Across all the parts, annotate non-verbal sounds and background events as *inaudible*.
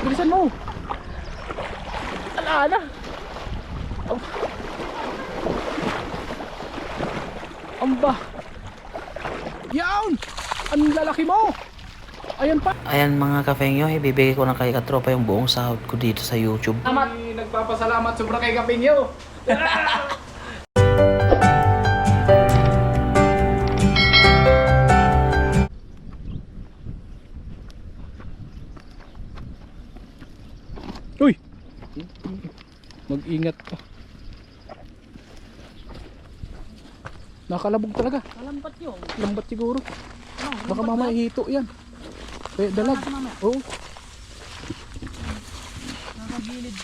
Bilisan mo. Ala na. Am- Amba. Yawn! Ang lalaki mo! Ayan pa. Ayan mga kafengyo, ibibigay ko na kay Katropa yung buong sahod ko dito sa YouTube. Salamat. Nagpapasalamat sobra kay Kapingyo. *laughs* Mag-ingat ka. Nakalabog talaga. Malampat yun. Lambat siguro. Ano? Baka mamaya hito yan. Kaya dalag. Oo. Nakagilid.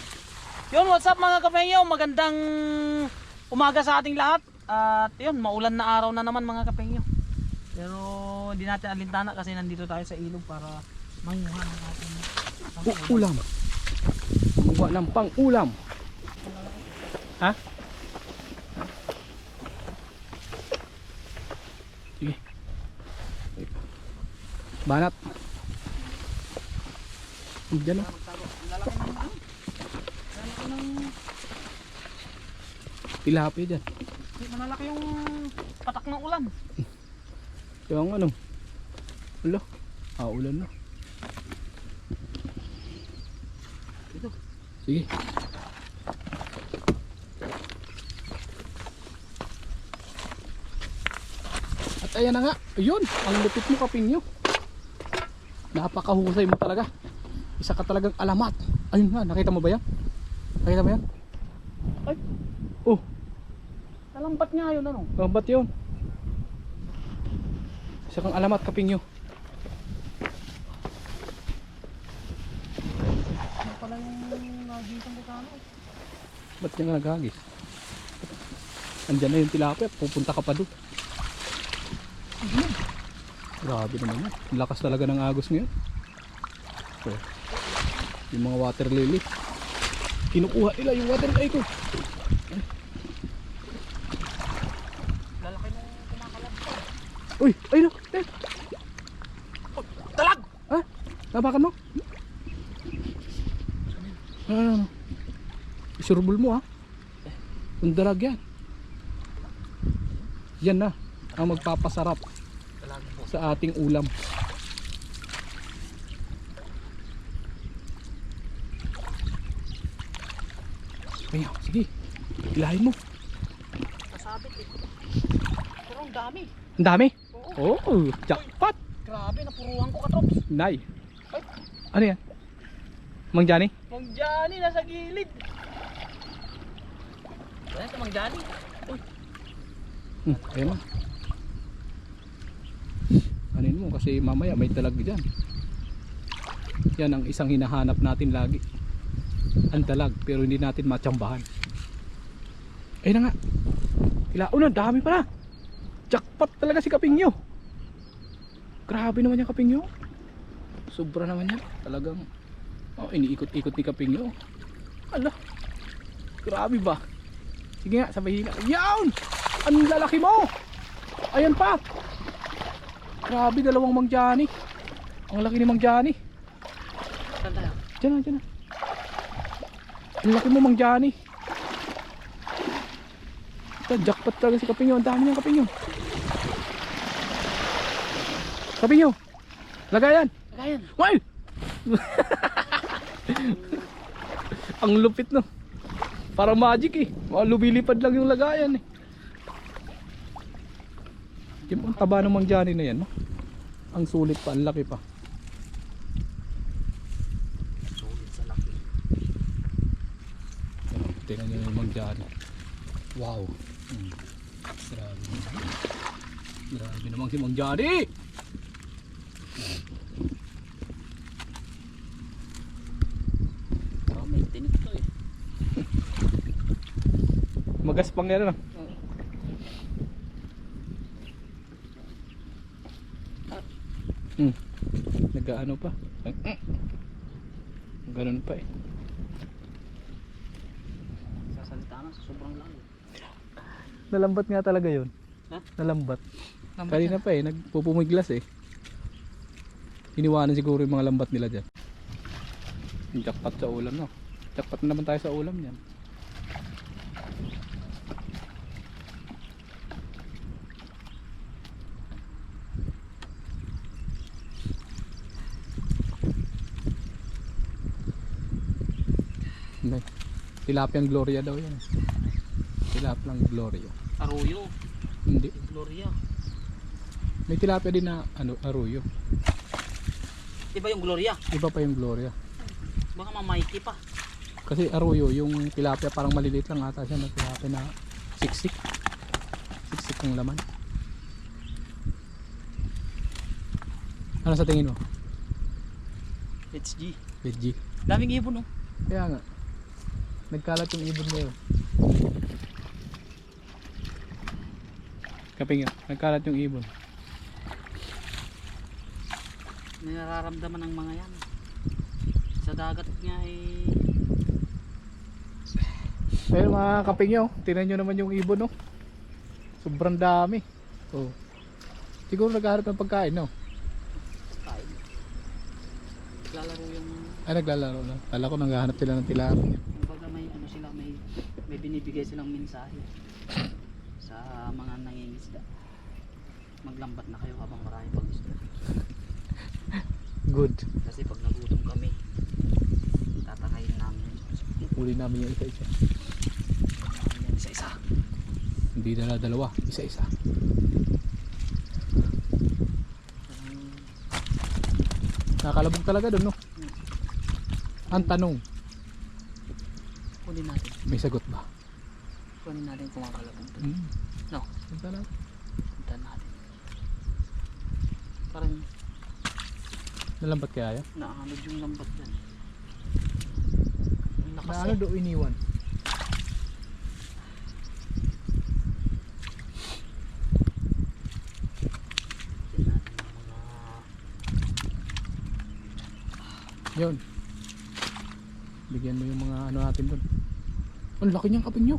Yun, what's up mga kapeyo? Magandang umaga sa ating lahat. At yun, maulan na araw na naman mga kapeyo. Pero hindi natin alintana kasi nandito tayo sa ilog para manguha ng ating ulam. Gumawa ng pang ulam. Ha? Sige. Banat. Diyan na. Tilapia dyan. Malaki yung patak ng ulan. Yung ano. Ulo. Ah, ulan na. Ito. Sige. Ayan na nga. Ayun. Ang lupit mo kapinyo. Napakahusay mo talaga. Isa ka talagang alamat. Ayun nga. Nakita mo ba yan? Nakita mo yan? Ay. Oh. Talambat nga yun ano. Oh, ba't yun? Isa kang alamat kapinyo. Ano pala yung nagisang ko sa ano? Ba't niya nga naghagis? Andyan na yung tilapia, pupunta ka pa doon. Grabe naman. Ang Lakas talaga ng agos ngayon. So, yung mga water lily. Kinukuha nila yung water lily ko. Lalaki nung kumakalab. Uy, ay no. Eh, Talag! ha? Nabakan mo? Ano, ano, ano? Isurbol mo ha. Ang dalag yan. Yan na. Ang magpapasarap sa ating ulam. Kaya, sige. Ilahin mo. Kasabit eh. Pero ang dami. Ang dami. Oo. Oh, jackpot. Grabe, napuruhan ko katrops. Nay. Ano yan? Mang Johnny? Mang Johnny nasa gilid. Ayan si Mang Johnny. Hmm, ayun. Anin mo kasi mamaya may talag dyan. Yan ang isang hinahanap natin lagi. Ang dalag pero hindi natin matsambahan. Ayun na nga. Ilaon na, dami pala. Jackpot talaga si Kapingyo. Grabe naman yung Kapingyo. Sobra naman yan. Talagang oh, iniikot-ikot ni Kapingyo. Ala. Grabe ba? Sige nga, sabay hila. Yawn! Ang lalaki mo! Ayan pa! Grabe, dalawang Mang Johnny. Ang laki ni Mang Johnny. Saan tayo? Diyan na, diyan na. Ang laki mo, Mang Johnny. Ito, jackpot talaga si Kapinyo. Ang dami niyang Kapinyo. Kapinyo! Lagayan! Kagayan. Why? *laughs* Ang lupit no. Parang magic eh. Mga lumilipad lang yung lagayan eh. Yung ang taba ng Mang Johnny na yan no. Ang sulit pa, ang laki pa. Sulit sa laki. Tingnan nyo yung Mang Johnny. Wow. Hmm. Grabe. Grabe naman si Mang Johnny. May tinik to eh. Magaspang yan ano. Hmm. Nag-ano pa. Ganun pa eh. Sasalita na sa sobrang lalo. Nalambat nga talaga yun. Ha? Nalambat. Kanina pa eh, nagpupumiglas eh. Iniwanan siguro yung mga lambat nila dyan. Jackpot sa ulam no. Jackpot na naman tayo sa ulam yan. Hindi. Tilapiang Gloria daw yan. Tilapiang Gloria. Arroyo. Hindi. Gloria. May tilapia din na ano, arroyo. Iba yung Gloria. Iba pa yung Gloria. Baka mamaiki pa. Kasi arroyo, yung tilapia parang maliliit lang ata siya na tilapia na siksik. Siksik ng laman. Ano sa tingin mo? HG. Veggie. Daming ibon oh. Kaya nga. Nagkalat yung ibon ngayon. Kaping nga, nagkalat yung ibon. May nararamdaman ng mga yan. Sa dagat nga eh. Pero mga kaping nyo, tinan nyo naman yung ibon no. Sobrang dami. Oh. Siguro naghahanap ng pagkain no. Kain. Naglalaro yung Ay naglalaro lang. Kala ko naghahanap sila ng tilapia. kumbaga may ano sila may may binibigay silang mensahe sa mga nangingisda. Maglambat na kayo habang marami pang isda. Good. Kasi pag nagutom kami, tatakayin namin. Uli namin yung isa-isa. Isa-isa. Hindi dala dalawa, isa-isa. Nakakalabog talaga doon no. Ang tanong, kunin natin. may sagot ba? Kunin natin kung makalabong to. Hmm. No. Punta na. Punta natin. Parang Nalambat kaya yan? naaanod yung lambat yan. Ang lakas Na ano eh. do iniwan? Yun. Bigyan mo yung mga ano natin doon. Ang laki niyang kapin nyo.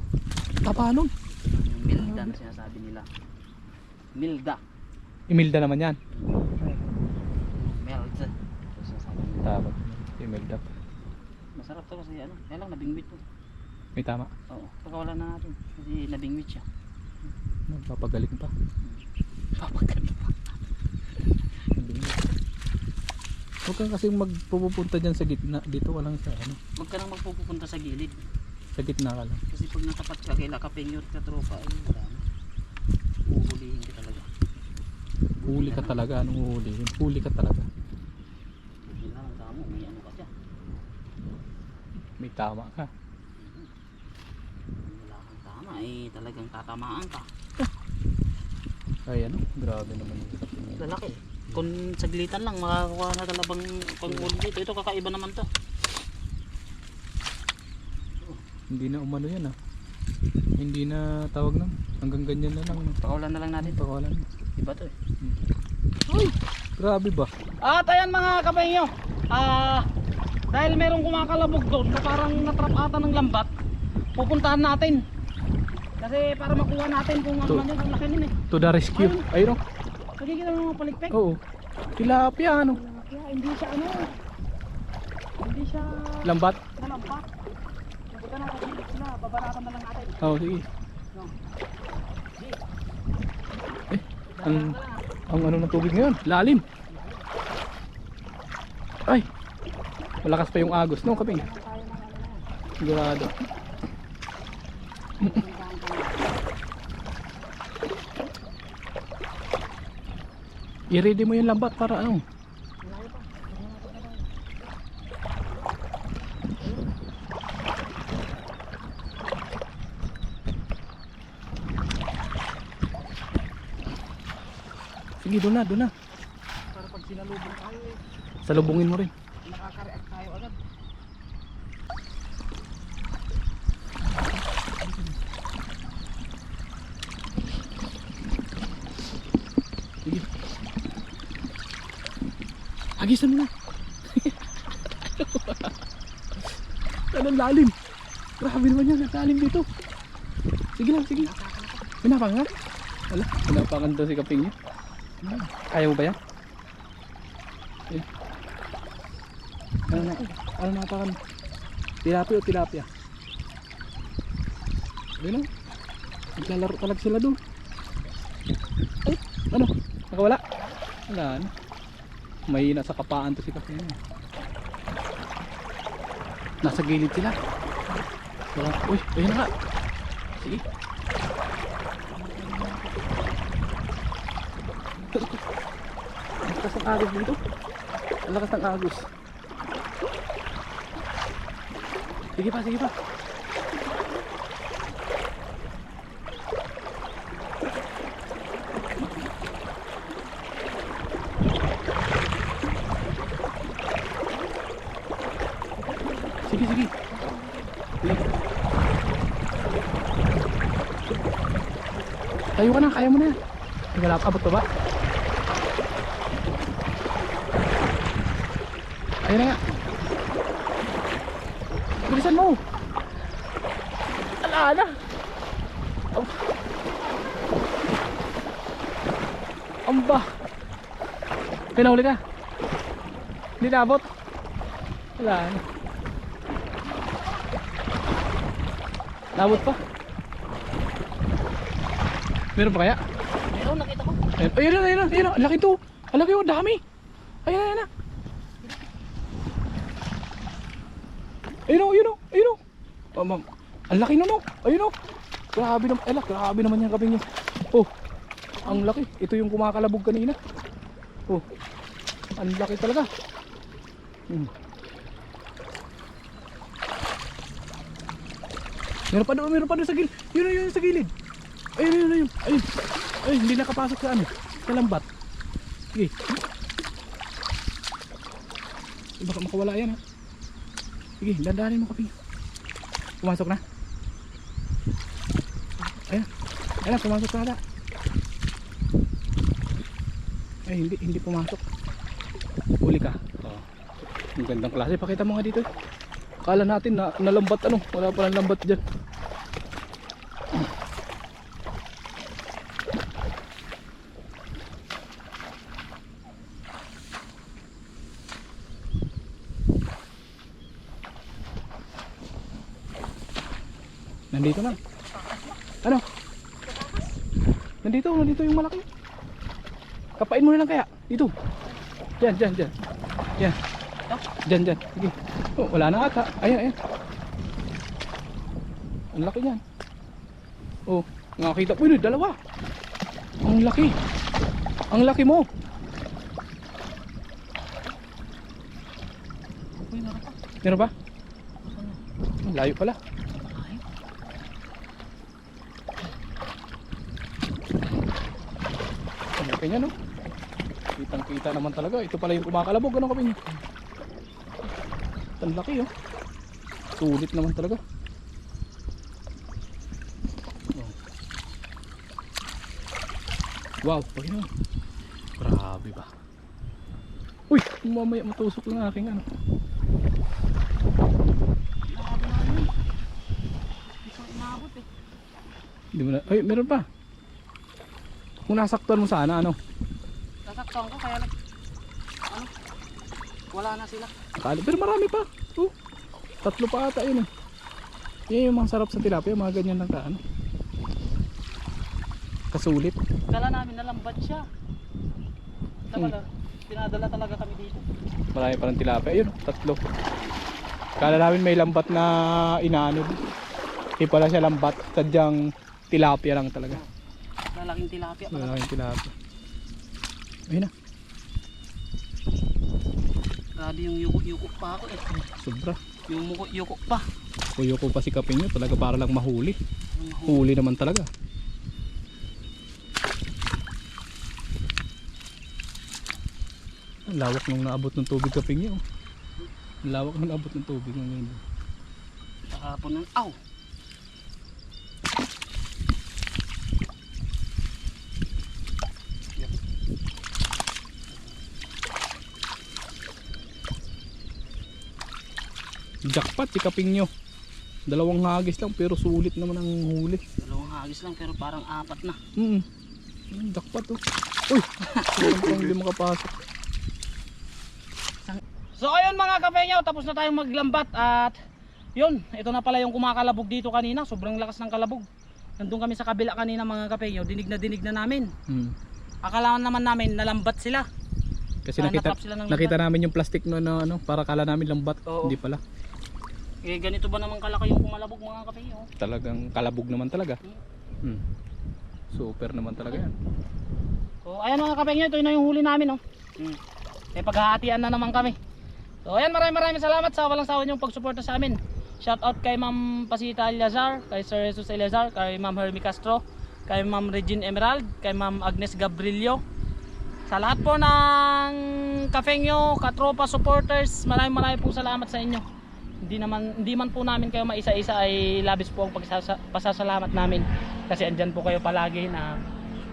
Tapa nun. yung milda na sinasabi nila. Milda. Imilda naman yan. Milda. Ito sinasabi nila. Tama. Imilda. Masarap to kasi ano. Kaya lang nabingwit to. May tama. Oo. Pagkawala na natin. Kasi nabingwit siya. Papagaling pa. *laughs* Papagaling pa. Huwag kang kasing magpupunta dyan sa gitna. Dito ka lang sa ano. Huwag ka nang magpupunta sa gilid. Sa gitna ka lang. Kasi pag natapat ka kay Lakapenyor ka tropa, ay wala na. Uhulihin ka talaga. Huli ka talaga. Anong huli? Huli ka talaga. Hindi na lang kamo. May ano ka siya. May tama ka. Kung wala kang tama, eh talagang tatamaan ka. Ay ano. Grabe naman yung kapin. Lalaki. Kung saglitan lang, makakakuha na talabang pangulo dito. Ito kakaiba naman to. Hindi na umano yan ah. Hindi na tawag na. Hanggang ganyan na lang. Pakawalan na lang natin to. Pakawalan. Iba to eh. Uy! Grabe ba? At ayan mga kapengyo. Ah, dahil merong kumakalabog doon na parang natrap ata ng lambat, pupuntahan natin. Kasi para makuha natin kung ano To- man yun, ang laki nun eh. To the rescue. Ayun oh. Nagiging ng mga palikpik. Oo. Tilapia ano. Kaya hindi siya ano, hindi siya Lambat. nalampat. Sa gilid sila, na lang natin. Oo, sige. No. Eh, ang, ang ano ng tubig ngayon? Lalim. Ay. Malakas pa yung agos, no, kaping? Sigurado. *laughs* I-ready mo yung lambat para ano? Sige, doon na, doon na. Para pag sinalubong tayo, eh, Salubungin mo rin. nakaka-react tayo agad. Sige. Agisan mo na. *laughs* Anong lalim? Grabe naman yan, ang lalim dito. Sige lang, sige. Pinapangan? Wala, pinapangan daw si Kaping niya. Kaya mo ba yan? Eh. Ano na? Ano napakan? Tilapia o tilapia? Ayun o. Naglalaro talaga sila doon. Ay, ano? Nakawala? Wala na. May nasa kapaan to si Kapino. Nasa gilid sila. Wala. Uy, ayun na nga. Sige. Lakas ng agos dito. Ang lakas ng agos. Sige pa, sige pa. Sige, sige. Tayo ka na, kaya mo na. Wala pa, abot pa ba? Ayun na nga. Bilisan mo. Ala na. Am- Amba. Pinahuli ka. Hindi naabot. Wala na. Naabot pa. Meron pa kaya? Meron, nakita ko. Ayun, ayun ayun ayun laki to. Ang laki oh, dami. Ayun na, ayun na. Ayun o, ayun o, ayun o. Oh, ma'am. Ang laki nun o. Ayun o. Grabe naman, ala, grabe naman yung kaping niya. Oh, ang laki. Ito yung kumakalabog kanina. Oh, ang laki talaga. Hmm. Meron pa doon, meron pa doon sa gilid. Yun o, yun sa gilid. Ayun, ayun, ayun. Ayun. Ayun, hindi nakapasok sa ano. Sa lambat. Sige. Baka makawala yan ha. Sige, dandanin mo kaping. Pumasok na. Ayun. Ayun, pumasok na ata. Ay, hindi, hindi pumasok. Huli ka. Oh. Ang gandang klase. Pakita mo nga dito. Akala natin na nalambat ano. Wala pa lambat dyan. Nandito na. Ano? Nandito yung malaki. Kapain mo na lang kaya. Dito. Diyan, diyan, diyan. Diyan. Diyan, diyan. Sige. Oh, wala na ata. Ayan, ayan. Ang laki niyan. Oh, nakakita. Uy, no, dalawa. Ang laki. Ang laki mo. Uy, meron pa. Layo pala. Ay, Ang laki niya, no? Kitang kita naman talaga. Ito pala yung kumakalabog. Ano kami niya? Ang laki, oh. Sulit naman talaga. Oh. Wow, Panginoon. Grabe ba? Uy, mamaya matusok ng aking ano. Hindi eh. Hindi mo na, ay, meron pa. Kung nasaktan mo sana, ano? Nasaktan ko kaya nag... Ano? Wala na sila. Akala, pero marami pa. Oh, tatlo pa ata yun eh. Yan yung mga sarap sa tilapia, mga ganyan lang ka, ano. Kasulit. Kala namin nalambat siya. Talaga, pinadala talaga kami dito. Marami pa ng tilapia. Ayun, tatlo. Kala namin may lambat na inaano. Hindi pala siya lambat. Sadyang tilapia lang talaga. Lalaking tilapia. pala. Malaking tilapia. Ayun na, Grabe yung yuko-yuko pa ako eh. sobra. Yung muko-yuko pa. Kuyo ko pa si Kaping yun, talaga para lang mahuli. Huli naman talaga. Ang lawak nung naabot ng tubig Kaping yun. Ang lawak nung naabot ng tubig. Kahapon ng... Aw! Jackpot si Kaping nyo. Dalawang hagis lang pero sulit naman ang huli. Dalawang hagis lang pero parang apat na. Mm. Mm, Jackpot oh. Uy! Hindi makapasok. So ayun mga kapengyo, tapos na tayong maglambat at yun, ito na pala yung kumakalabog dito kanina. Sobrang lakas ng kalabog. Nandun kami sa kabila kanina mga kapengyo, dinig na dinig na namin. Hmm. Akala naman namin nalambat sila. Kasi Ah, nakita, nakita namin yung plastic no, no, ano, para kala namin lambat. Oo. Hindi pala. Eh ganito ba naman kalaki yung kumalabog mga kapengyo? Talagang kalabog naman talaga. Hmm. Super naman talaga yan. So ayan mga kapengyo, ito na yung huli namin oh. Hmm. Eh paghahatian na naman kami. So ayan maraming maraming salamat sa walang sawa niyong pagsuporta sa amin. Shout out kay Ma'am Pasita Eleazar, kay Sir Jesus Eleazar, kay Ma'am Hermie Castro, kay Ma'am Regine Emerald, kay Ma'am Agnes Gabrilio. Sa lahat po ng kafengyo, katropa supporters, maraming maraming po salamat sa inyo. Hindi naman hindi man po namin kayo maisa-isa ay labis po ang pasasalamat namin kasi andyan po kayo palagi na,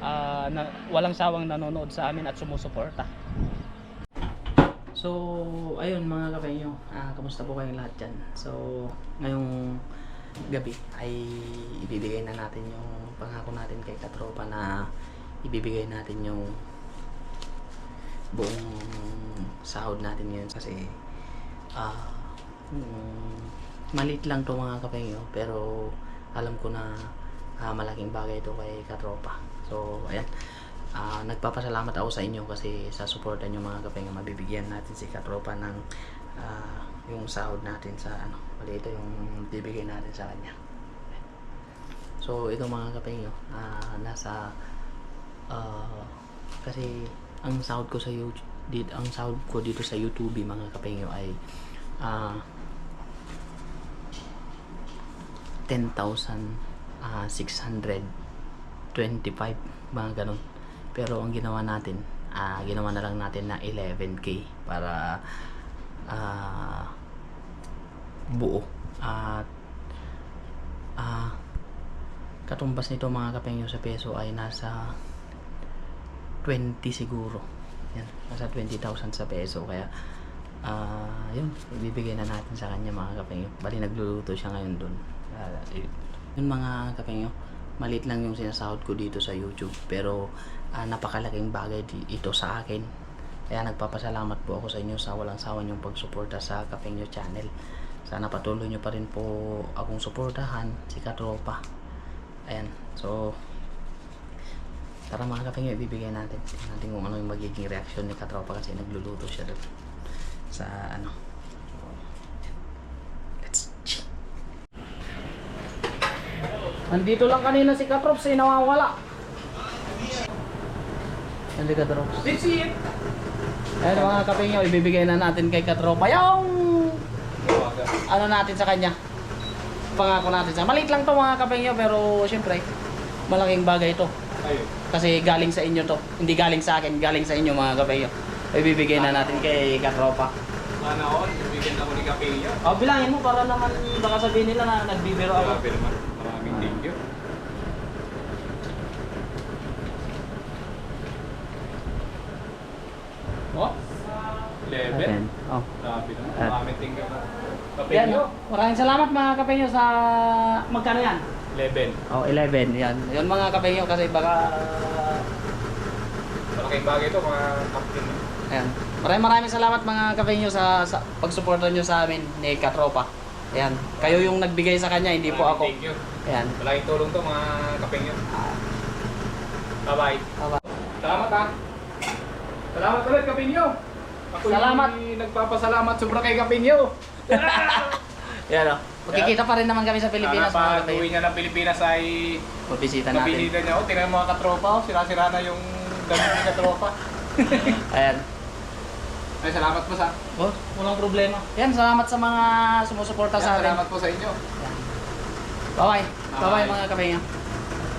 ah, na walang sawang nanonood sa amin at sumusuporta. So, ayun mga kapenyo, ah, kamusta po kayong lahat dyan? So, ngayong gabi ay ibibigay na natin yung pangako natin kay Katropa na ibibigay natin yung buong sahod natin ngayon kasi ah mm, maliit lang to mga kapenyo pero alam ko na ah, malaking bagay ito kay Katropa. So, ayan. Ah, nagpapasalamat ako sa inyo kasi sa suporta nyo mga kapenga mabibigyan natin si Katropa ng ah, yung sahod natin sa ano mali ito yung bibigay natin sa kanya so ito mga kapenyo ah, nasa ah, kasi ang sahod ko sa YouTube dito, ang sahod ko dito sa YouTube mga kapengyo ay ah 10,625 mga ganun. Pero ang ginawa natin ah ginawa na lang natin na 11k para ah buo. At ah katumbas nito mga kapengyo sa peso ay nasa 20 siguro. Yan nasa 20,000 sa peso. Kaya ah yun ibibigay na natin sa kanya mga kapengyo bali nagluluto siya ngayon dun Ah, yun mga kapengyo maliit lang yung sinasahod ko dito sa YouTube pero ah, napakalaking bagay ito sa akin. Kaya nagpapasalamat po ako sa inyo sa walang sawa niyong pagsuporta sa Kapengyo channel. Sana patuloy nyo pa rin po akong suportahan si Katropa. Ayan. So tara mga kapengyo ibibigay natin natin kung ano yung magiging reaction ni Katropa kasi nagluluto siya doon sa ano Nandito lang kanina si Katrops eh, nawawala. Nandito Katrops. That's it! Ayun mga kapingyo, ibibigay na natin kay Katropa yung ano natin sa kanya. Pangako natin sa. Maliit lang to mga kapingyo pero syempre malaking bagay ito. Kasi galing sa inyo to. Hindi galing sa akin, galing sa inyo mga kapingyo. Ibibigay na natin kay Katropa. Sana all, bibigyan ako ni Kapilya. O bilangin mo para naman baka sabihin nila na nagbibiro ako. Grabe naman. Maraming thank you. Oh? 11? Oh. Thank you. Yan, Kapilyo? maraming salamat mga kapengyo sa magkano yan? 11. Oh, 11 yan. Yun mga kapengyo kasi baka Malaking bagay ito mga captain. Ayan. Maraming maraming salamat mga kapengyo sa, sa pagsuporta nyo sa amin ni Katropa. Ayan. Kayo yung nagbigay sa kanya, hindi po Maraming ako. Thank you. Ayan. Malaking tulong to mga kapingyo. Ah, Bye-bye. tama. Salamat ha. Salamat ulit Kapinyo. Ako Salamat. nagpapasalamat sobra kay Kapinyo. *laughs* Yan o. Magkikita pa rin naman kami sa Pilipinas Sana mga pa uwi niya ng Pilipinas ay Mabisita natin. mabisita niya. Oh, tingnan mo mga katropa. Oh, sira-sira na yung damit ni katropa. *laughs* Ayan. Ay, salamat po sa. Oh, walang problema. Yan, salamat sa mga sumusuporta sa amin. Salamat po sa inyo. Bye-bye. Bye-bye Bye. mga kapengyo.